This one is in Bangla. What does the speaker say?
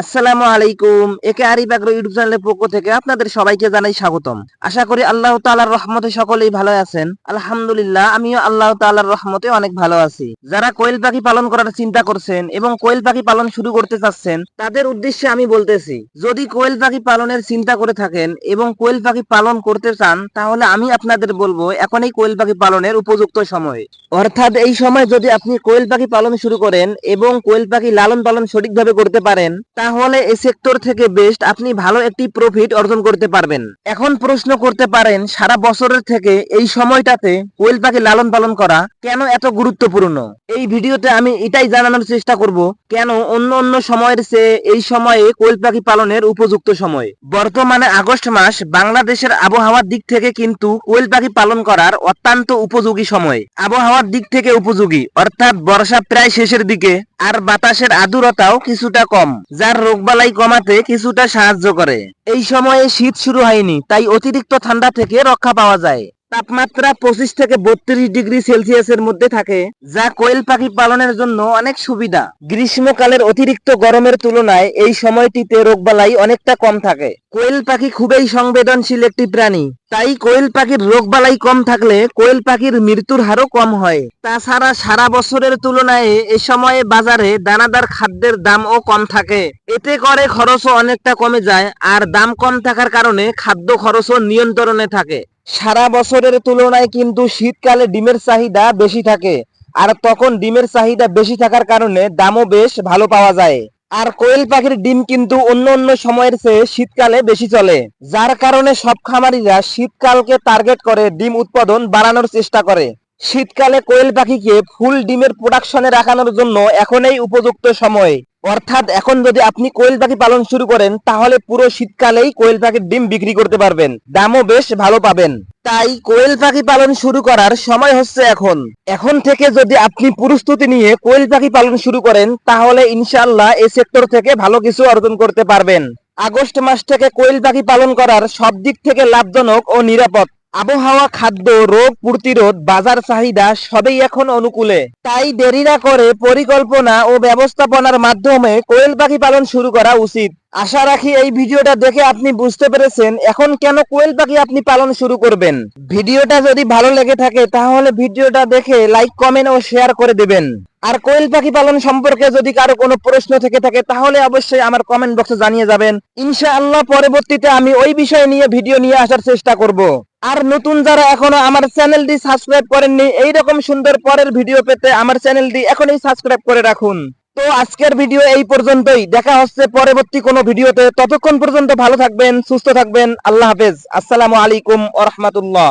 আসসালামু আলাইকুম। একে আরিফ আগ্রো ইউটিউব চ্যানেলের পক্ষ থেকে আপনাদের সবাইকে জানাই স্বাগতম। আশা করি আল্লাহ তাআলার রহমতে সকলেই ভালো আছেন। আলহামদুলিল্লাহ, আমিও আল্লাহ তাআলার রহমতে অনেক ভালো আছি। যারা কোয়েল পাখি পালন করার চিন্তা করছেন এবং কোয়েল পাখি পালন শুরু করতে চাচ্ছেন, তাদের উদ্দেশ্যে আমি বলতেছি, যদি কোয়েল পাখি পালনের চিন্তা করে থাকেন এবং কোয়েল পাখি পালন করতে চান, তাহলে আমি আপনাদের বলব, এখনই কোয়েল পাখি পালনের উপযুক্ত সময়। অর্থাৎ এই সময় যদি আপনি কোয়েল পাখি পালন শুরু করেন এবং কোয়েল পাখি লালন পালন সঠিকভাবে করতে পারেন তাহলে এই সেক্টর থেকে বেস্ট আপনি ভালো একটি প্রফিট অর্জন করতে পারবেন। এখন প্রশ্ন করতে পারেন, সারা বছরের থেকে এই সময়টাতে কোয়েল পাখি লালন পালন করা কেন এত গুরুত্বপূর্ণ? এই ভিডিওতে আমি এটাই জানানোর চেষ্টা করব, কেন অন্য অন্য সময়ের চেয়ে এই সময়ে কোয়েল পাখি পালনের উপযুক্ত সময়? বর্তমানে আগস্ট মাস, বাংলাদেশের আবহাওয়ার দিক থেকে কিন্তু কোয়েল পাখি পালন করার অত্যন্ত উপযোগী সময়। আবহাওয়ার দিক থেকে উপযোগী, অর্থাৎ বর্ষা প্রায় শেষের দিকে। আর বাতাসের আদুরতাও কিছুটা কম, যার রোগবালাই কমাতে কিছুটা সাহায্য করে। এই সময়ে শীত শুরু হয়নি, তাই অতিরিক্ত ঠান্ডা থেকে রক্ষা পাওয়া যায়। তাপমাত্রা পঁচিশ থেকে বত্রিশ ডিগ্রি সেলসিয়াসের মধ্যে থাকে, যা কোয়েল পাখি পালনের জন্য অনেক সুবিধা। গ্রীষ্মকালের অতিরিক্ত গরমের তুলনায় এই সময়টিতে রোগবালাই অনেকটা কম থাকে। কোয়েল পাখি খুবই সংবেদনশীল একটি প্রাণী। তাই কোয়েল পাখির রোগবালাই কম থাকলে কোয়েল পাখির মৃত্যুর হারও কম হয়। তাছাড়া সারা বছরের তুলনায় এ সময়ে বাজারে দানাদার খাদ্যের দামও কম থাকে। এতে করে খরচও অনেকটা কমে যায়, আর দাম কম থাকার কারণে খাদ্য খরচও নিয়ন্ত্রণে থাকে। সারা বছরের তুলনায় কিন্তু শীতকালে ডিমের চাহিদা বেশি থাকে। আর তখন ডিমের চাহিদা বেশি থাকার কারণে দামও বেশ ভালো পাওয়া যায়। আর কোয়েল পাখির ডিম কিন্তু অন্য অন্য সময়ের চেয়ে শীতকালে বেশি চলে। যার কারণে সব খামারিরা শীতকালকে টার্গেট করে ডিম উৎপাদন বাড়ানোর চেষ্টা করে। শীতকালে কোয়েল পাখিকে ফুল ডিমের প্রোডাকশনে রাখানোর জন্য এখনই উপযুক্ত সময়। অর্থাৎ এখন যদি আপনি কোয়েল পাখি পালন শুরু করেন, তাহলে পুরো শীতকালেই কোয়েল পাখির ডিম বিক্রি করতে পারবেন। দামও বেশ ভালো পাবেন। তাই কোয়েল পাখি পালন শুরু করার সময় হচ্ছে এখন। এখন থেকে যদি আপনি প্রস্তুতি নিয়ে কোয়েল পাখি পালন শুরু করেন, তাহলে ইনশাল্লাহ এই সেক্টর থেকে ভালো কিছু অর্জন করতে পারবেন। আগস্ট মাস থেকে কোয়েল পাখি পালন করার সব দিক থেকে লাভজনক ও নিরাপদ। আবহাওয়া, খাদ্য, রোগ প্রতিরোধ, বাজার চাহিদা সবই এখন অনুকূলে। তাই দেরি না করে পরিকল্পনা ও ব্যবস্থাপনার মাধ্যমে কোয়েল পাখি পালন শুরু করা উচিত। আশা রাখি এই ভিডিওটা দেখে আপনি বুঝতে পেরেছেন এখন কেন কোয়েল পাখি আপনি পালন শুরু করবেন। ভিডিওটা যদি ভালো লেগে থাকে তাহলে ভিডিওটা দেখে লাইক, কমেন্ট ও শেয়ার করে দেবেন। আর কোয়েল পাখি পালন সম্পর্কে যদি কারও কোনো প্রশ্ন থেকে থাকে তাহলে অবশ্যই আমার কমেন্ট বক্সে জানিয়ে যাবেন। ইনশাআল্লাহ পরবর্তীতে আমি ওই বিষয় নিয়ে ভিডিও নিয়ে আসার চেষ্টা করব। আর নতুন যারা এখনও আমার চ্যানেলটি সাবস্ক্রাইব করেননি এই রকম সুন্দর পরের ভিডিও পেতে আমার চ্যানেলটি এখনই সাবস্ক্রাইব করে রাখুন। তো আজকের ভিডিও এই পর্যন্তই। দেখা হচ্ছে পরবর্তী কোনো ভিডিওতে ততক্ষণ পর্যন্ত ভালো থাকবেন, সুস্থ থাকবেন। আল্লাহ হাফেজ। আসসালামু আলাইকুম ওয়া রাহমাতুল্লাহ।